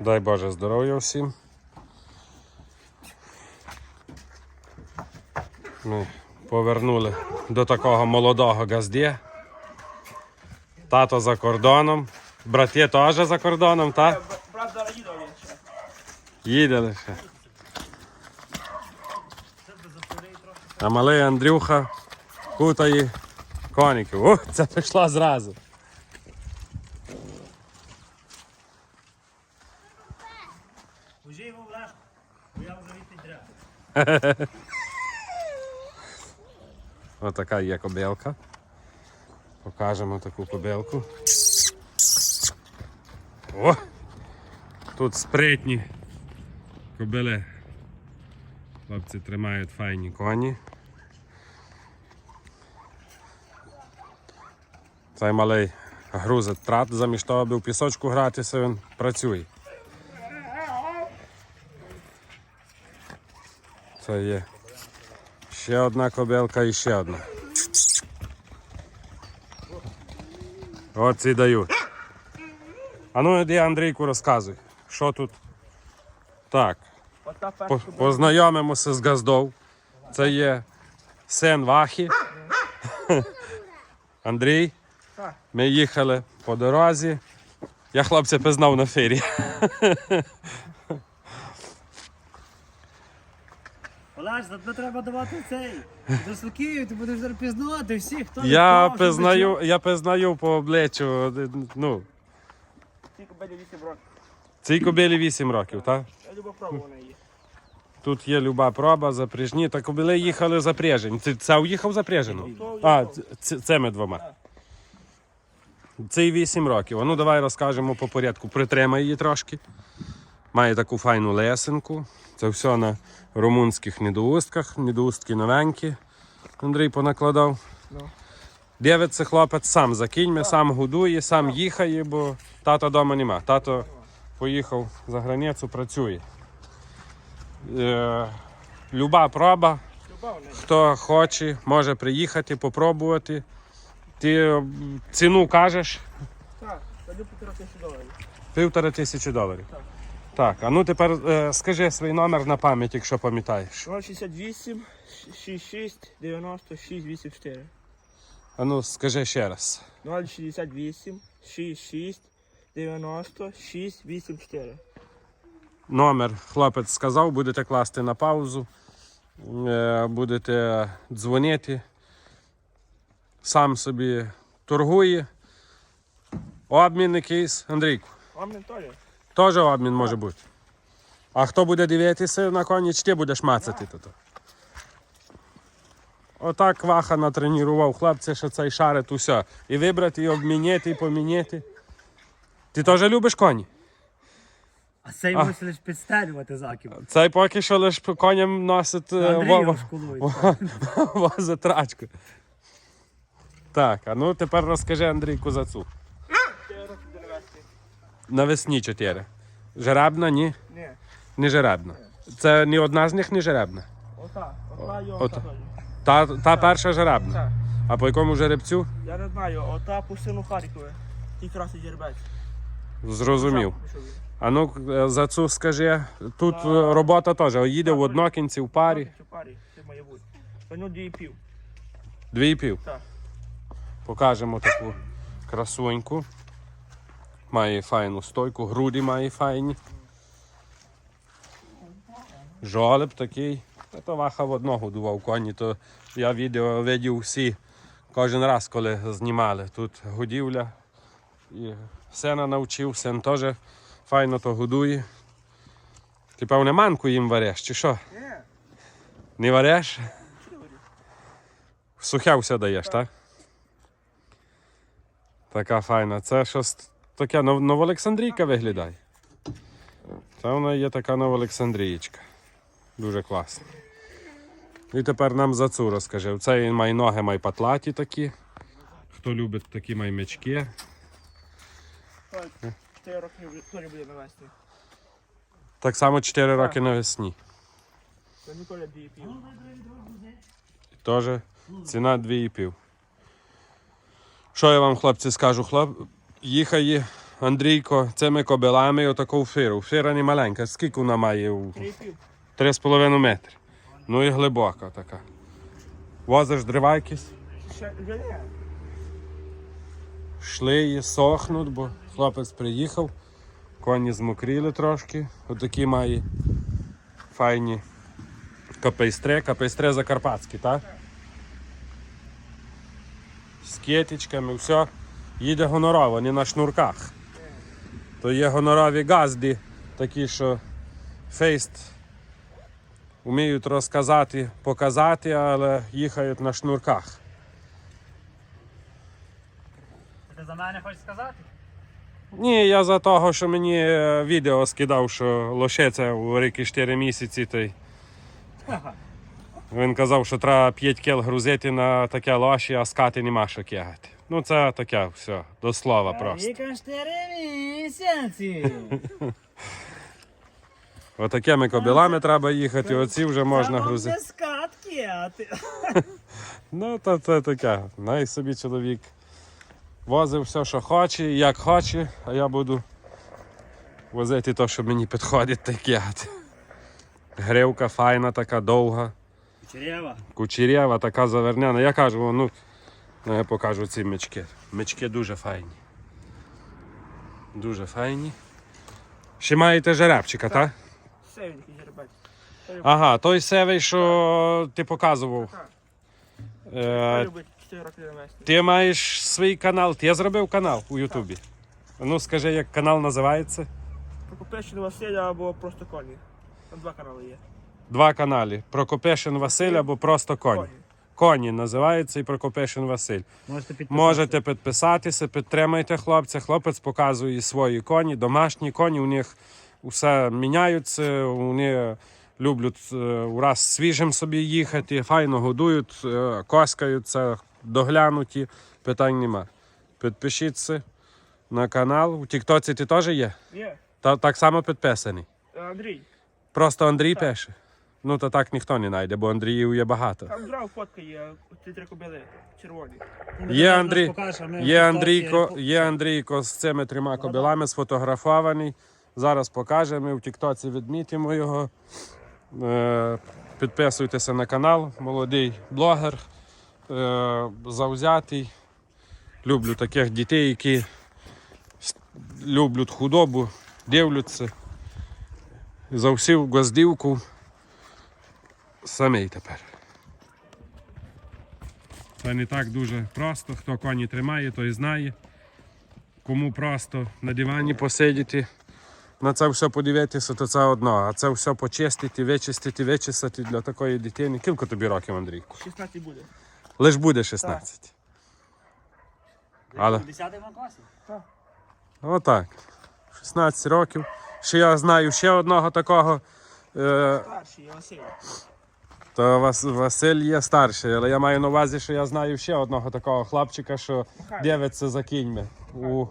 Дай Боже здоров'я всім. Ми повернули до такого молодого газді. Тато за кордоном. Брати теж за кордоном, так? Правда, їдав він ще. Їде лише. А малий Андрюха кутає коників. О, це пішла зразу. Уже його в лежку, бо я вже відпідряв. Отака є кобилка. Покажемо таку кобилку. О! Тут спритні кобили. Хлопці тримають файні коні. Цей малий грузить трат замість того, аби в пісочку гратися, він працює. Це є ще одна кобилка і ще одна. От ці дають. А ну іди Андрійку розказуй, що тут. Так, по- познайомимося з Газдов. Це є син Вахі. Андрій. Ми їхали по дорозі. Я хлопця пізнав на фірі. За тебе треба давати цей. До Сокіїв, ти будеш зараз пізнавати всіх, хто Я пізнаю, я пізнаю по обличчю. Ну, Тільки буде 8 років. цій кобилі 8 років, так? Я люблю пробував на її. Тут є люба проба, запряжні. Та кобили їхали запряжені. Ти це уїхав запряжено? А, цими двома. Цей 8 років. А ну давай розкажемо по порядку. Притримай її трошки. Має таку файну лесенку. Це все на румунських недоустках. Недоустки новенькі. Андрій понакладав. Ну. Дивиться хлопець сам за кіньми, сам годує, сам їхає, бо тата вдома нема. Тато поїхав за границю, працює. Е, люба проба, хто хоче, може приїхати, попробувати. Ти ціну кажеш Так, півтора тисячі доларів. півтора тисячі доларів. Так. Так, а ну тепер е, скажи свій номер на пам'ять, якщо пам'ятаєш. 068 66 96 84. А ну скажи ще раз. 068 66 96 84. Номер хлопець сказав, будете класти на паузу, е, будете дзвонити. Сам собі торгує. Обмін якийсь, Андрійку. Вам не? Теж обмін може бути. А хто буде дивитися на коні, чи ти будеш мацати тут? Отак Ваха натренував хлопця, що цей шарить усе. І вибрати, і обміняти, і поміняти. Ти теж любиш коні? А цей мусить лише підстелювати закіп. Цей поки що лише коням носить е, Андрій во- возить трачку. Так, а ну тепер розкажи Андрійку за цю. Навесні 4. Жеребна, ні? Ні, Не жеребна. Це ні одна з них не жеребна. ота, ота і Ота. Та, та перша жеребна. А по якому жеребцю? Я не знаю, ота по сину Харкові. Ті краси жеребець. Зрозумів. А ну е, за цю скажи, тут е, робота теж їде в однокінці, в парі. Чи парі, це має бути. Та ну дві і пів. Дві і пів. Так. Покажемо таку красуньку. Має файну стойку, груді має файні. Жолеб такий. Це ваха в одного дував коні, то я відео видів всі кожен раз, коли знімали. Тут годівля. І сина навчив, син теж файно то годує. Ти певне манку їм вареш, чи що? Ні, Не вареш? Сухе все даєш, так? Така файна. Це щось таке нов- новоолександрійка виглядає. Це вона є така новоолександрієчка. Дуже класна. І тепер нам за цю розкажи. Це має ноги має патлаті такі. Хто любить такі має м'ячки. Чотири роки вже не буде навести. Так само 4 роки навесні. Дві і пів. Теж ціна 2,5. Що я вам, хлопці, скажу? Хлоп... Їхає Андрійко цими кобилами отаку фиру. Фира не маленька. Скільки вона має? У... Три пів. 3,5 метри. Ну і глибока така. Возиш дрова якісь? Шлиї сохнуть, бо хлопець приїхав. Коні змокріли трошки. Отакі має файні капейстри. Капейстри закарпатські, так? З кетичками, все. Їде гонорово, не на шнурках. То є гонорові газди, такі, що фейст вміють розказати, показати, але їхають на шнурках. Ти за мене хочеш сказати? Ні, я за того, що мені е, відео скидав, що лошиця у ріки 4 місяці. То й... Він казав, що треба 5 кіл грузити на таке лоші, а скати нема що кигати. Ну це таке все, до слова просто. Віка 4 місяці. Отакими кобилами треба їхати, оці вже можна грузити. Це скатки, а ти... Ну, то це таке. Най собі чоловік возив все, що хоче, як хоче, а я буду возити те, що мені підходить, та й кигати. Гривка файна, така довга. Черева. Кучерєва, така заверняна. Я кажу, ну, ну, я покажу ці мечки. Мечки дуже файні. Дуже файні. Ще маєте жеребчика, так? Він жеребець. Ага, той севий, що ти показував. Е, Любить 4 роки на місці. ти маєш свій канал, ти зробив канал у Ютубі. Ну скажи, як канал називається? Прокопещен Василя або просто коні. Там два канали є. Два канали. Прокопешин Василь або просто коні. Коні називається і Прокопешин Василь. Можете підписати. Можете підписатися, підтримайте хлопця. Хлопець показує свої коні, домашні коні. У них все міняються, вони люблять е, ураз свіжим собі їхати, файно годують, е, коскаються, доглянуті. Питань нема. Підпишіться на канал. У Тіктоці ти теж є? Є. Та, так само підписаний. Е, Андрій, Просто Андрій пише. Ну то так ніхто не знайде, бо Андріїв є багато. там зразу фотка є, ці три кобили червоні. Є Андрій, є Андрійко, є Андрійко з цими трьома кобилами сфотографований. Зараз покажемо. В Тіктоці відмітимо його. Е, Підписуйтеся на канал. Молодий блогер. Е, Завзятий. Люблю таких дітей, які люблять худобу, дивляться. Завсів гвоздівку. Самий тепер. Це не так дуже просто. Хто коні тримає, той знає. Кому просто на дивані посидіти, на це все подивитися, то це одно. А це все почистити, вичистити, вичистити для такої дитини. Кілько тобі років, Андрійку? 16 буде. Лиш буде 16. Але- В 10 класі? Отак. 16 років. Ще я знаю ще одного такого. Е, Старший, Василь. То Вас, Василь є старший, але я маю на увазі, що я знаю ще одного такого хлопчика, що дивиться за кіньми у,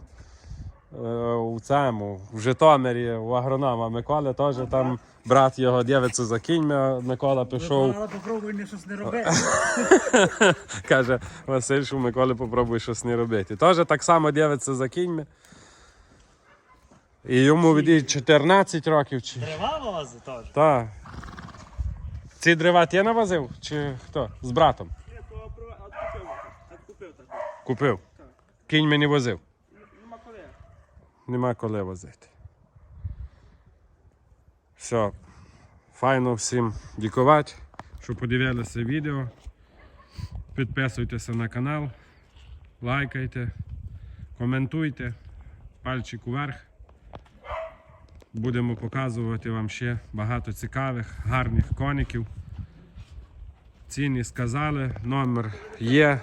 е, у цьому, в Житомирі, у агронома Миколи теж там брат його дивиться за кіньми, Микола пішов, попробуй не щось не робити. каже Василь, що Миколи попробуй щось не робити. Теж так само дивиться за кіньми. І йому від 14 років чи. Дерева вози теж. Так. Ці дерева ти навозив? Чи хто? З братом? Я то про- от купив. Купив так. Кінь мені возив. Нема коли. Нема коли возити. Все. Файно всім дякувати, що подивилися відео. Підписуйтеся на канал, лайкайте, коментуйте, пальчик вверх. Будемо показувати вам ще багато цікавих, гарних коників. Ціні сказали, номер є.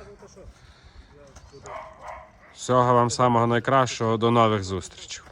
Всього вам самого найкращого, до нових зустрічей.